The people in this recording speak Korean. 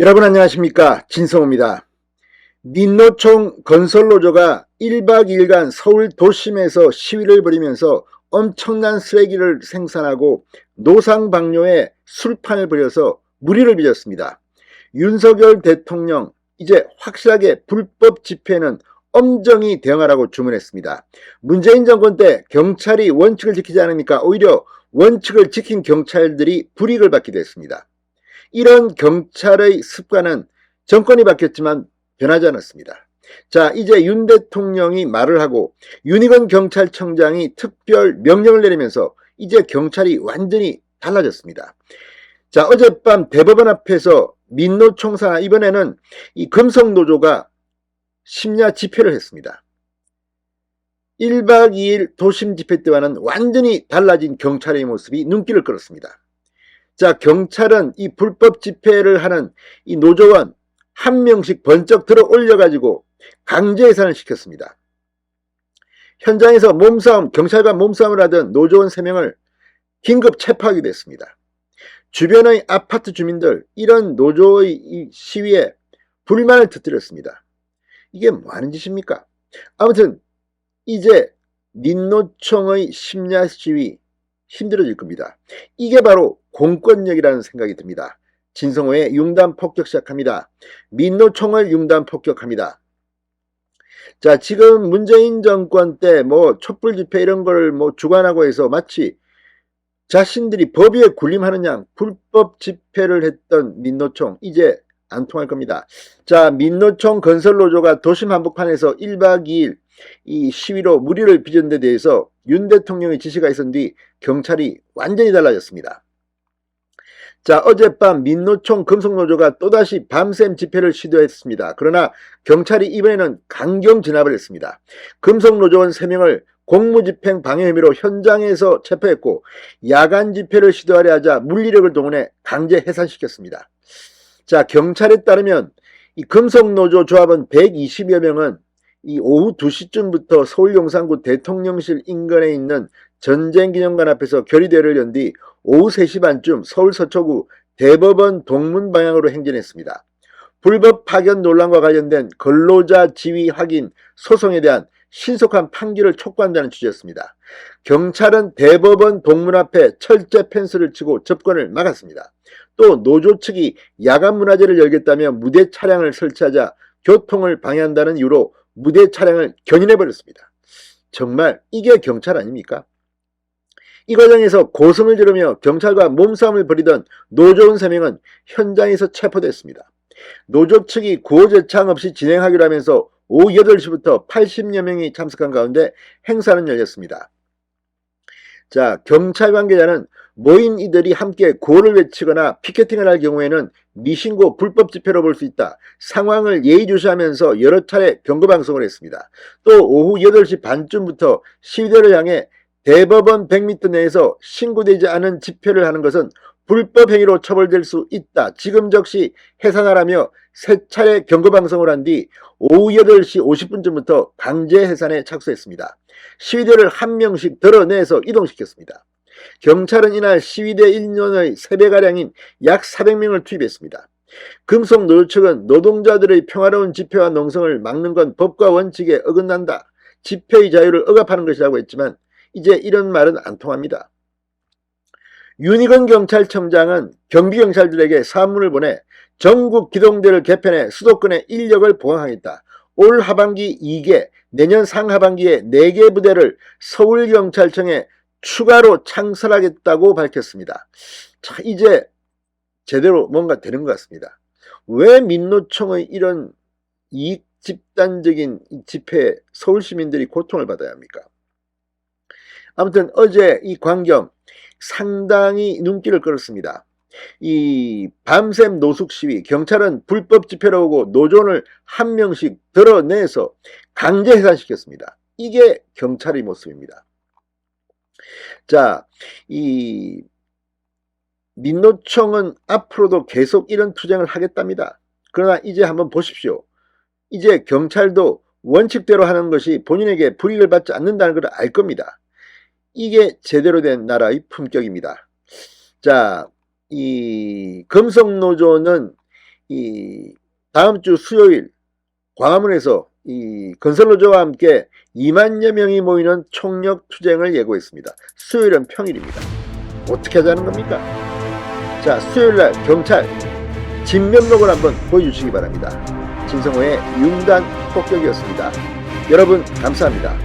여러분 안녕하십니까 진성호입니다. 민노총 건설노조가 1박 2일간 서울 도심에서 시위를 벌이면서 엄청난 쓰레기를 생산하고 노상방뇨에 술판을 벌여서 무리를 빚었습니다. 윤석열 대통령 이제 확실하게 불법 집회는 엄정히 대응하라고 주문했습니다. 문재인 정권 때 경찰이 원칙을 지키지 않으니까 오히려 원칙을 지킨 경찰들이 불이익을 받기도 했습니다. 이런 경찰의 습관은 정권이 바뀌었지만 변하지 않았습니다. 자, 이제 윤 대통령이 말을 하고 윤희건 경찰청장이 특별 명령을 내리면서 이제 경찰이 완전히 달라졌습니다. 자, 어젯밤 대법원 앞에서 민노총사 이번에는 이 금속노조가 심야 집회를 했습니다. 1박 2일 도심 집회 때와는 완전히 달라진 경찰의 모습이 눈길을 끌었습니다. 자, 경찰은 이 불법 집회를 하는 이 노조원 한 명씩 번쩍 들어 올려가지고 강제 해산을 시켰습니다. 현장에서 몸싸움, 경찰과 몸싸움을 하던 노조원 3명을 긴급 체포하기도 했습니다. 주변의 아파트 주민들, 이런 노조의 이 시위에 불만을 터뜨렸습니다. 이게 뭐 하는 짓입니까? 아무튼, 이제 민노총의 심야 시위 힘들어질 겁니다. 이게 바로 공권력이라는 생각이 듭니다. 진성호의 융단 폭격 시작합니다. 민노총을 융단 폭격합니다. 자, 지금 문재인 정권 때 뭐 촛불 집회 이런 걸 뭐 주관하고 해서 마치 자신들이 법 위에 군림하는 양 불법 집회를 했던 민노총 이제 안 통할 겁니다. 자, 민노총 건설노조가 도심 한복판에서 1박 2일 이 시위로 무리를 빚은 데 대해서 윤 대통령의 지시가 있은 뒤 경찰이 완전히 달라졌습니다. 자, 어젯밤 민노총 금속노조가 또다시 밤샘 집회를 시도했습니다. 그러나 경찰이 이번에는 강경 진압을 했습니다. 금속노조원 3명을 공무집행 방해 혐의로 현장에서 체포했고 야간 집회를 시도하려 하자 물리력을 동원해 강제 해산시켰습니다. 자, 경찰에 따르면 이 금속노조 조합원 120여 명은 이 오후 2시쯤부터 서울 용산구 대통령실 인근에 있는 전쟁기념관 앞에서 결의대를 연 뒤 오후 3시 반쯤 서울 서초구 대법원 동문 방향으로 행진했습니다. 불법 파견 논란과 관련된 근로자 지위 확인 소송에 대한 신속한 판결을 촉구한다는 취지였습니다. 경찰은 대법원 동문 앞에 철제 펜스를 치고 접근을 막았습니다. 또 노조 측이 야간 문화제를 열겠다며 무대 차량을 설치하자 교통을 방해한다는 이유로 무대 차량을 견인해버렸습니다. 정말 이게 경찰 아닙니까? 이 과정에서 고성을 지르며 경찰과 몸싸움을 벌이던 노조원 3명은 현장에서 체포됐습니다. 노조 측이 구호제창 없이 진행하기로 하면서 오후 8시부터 80여 명이 참석한 가운데 행사는 열렸습니다. 자, 경찰 관계자는 모인 이들이 함께 구호를 외치거나 피켓팅을 할 경우에는 미신고 불법 집회로 볼 수 있다. 상황을 예의주시하면서 여러 차례 경고방송을 했습니다. 또 오후 8시 반쯤부터 시위대를 향해 대법원 100m 내에서 신고되지 않은 집회를 하는 것은 불법 행위로 처벌될 수 있다. 지금 즉시 해산하라며 세 차례 경고방송을 한 뒤 오후 8시 50분쯤부터 강제 해산에 착수했습니다. 시위대를 한 명씩 드러내서 이동시켰습니다. 경찰은 이날 시위대 1년의 3배가량인 약 400명을 투입했습니다. 금속 노조 측은 노동자들의 평화로운 집회와 농성을 막는 건 법과 원칙에 어긋난다. 집회의 자유를 억압하는 것이라고 했지만 이제 이런 말은 안 통합니다. 윤희건 경찰청장은 경비경찰들에게 사문을 보내 전국 기동대를 개편해 수도권의 인력을 보강하겠다. 올 하반기 2개, 내년 상하반기에 4개 부대를 서울경찰청에 추가로 창설하겠다고 밝혔습니다. 자, 이제 제대로 뭔가 되는 것 같습니다. 왜 민노총의 이런 이익 집단적인 집회에 서울 시민들이 고통을 받아야 합니까? 아무튼 어제 이 광경 상당히 눈길을 끌었습니다. 이 밤샘 노숙 시위, 경찰은 불법 집회로 오고 노조를 한 명씩 드러내서 강제 해산시켰습니다. 이게 경찰의 모습입니다. 자, 이 민노총은 앞으로도 계속 이런 투쟁을 하겠답니다. 그러나 이제 한번 보십시오. 이제 경찰도 원칙대로 하는 것이 본인에게 불이익을 받지 않는다는 걸 알 겁니다. 이게 제대로 된 나라의 품격입니다. 자, 이 금속노조는 이 다음 주 수요일 광화문에서 이 건설노조와 함께 2만여 명이 모이는 총력 투쟁을 예고했습니다. 수요일은 평일입니다. 어떻게 하자는 겁니까? 자, 수요일날 경찰 진면목을 한번 보여주시기 바랍니다. 진성호의 융단 폭격이었습니다. 여러분 감사합니다.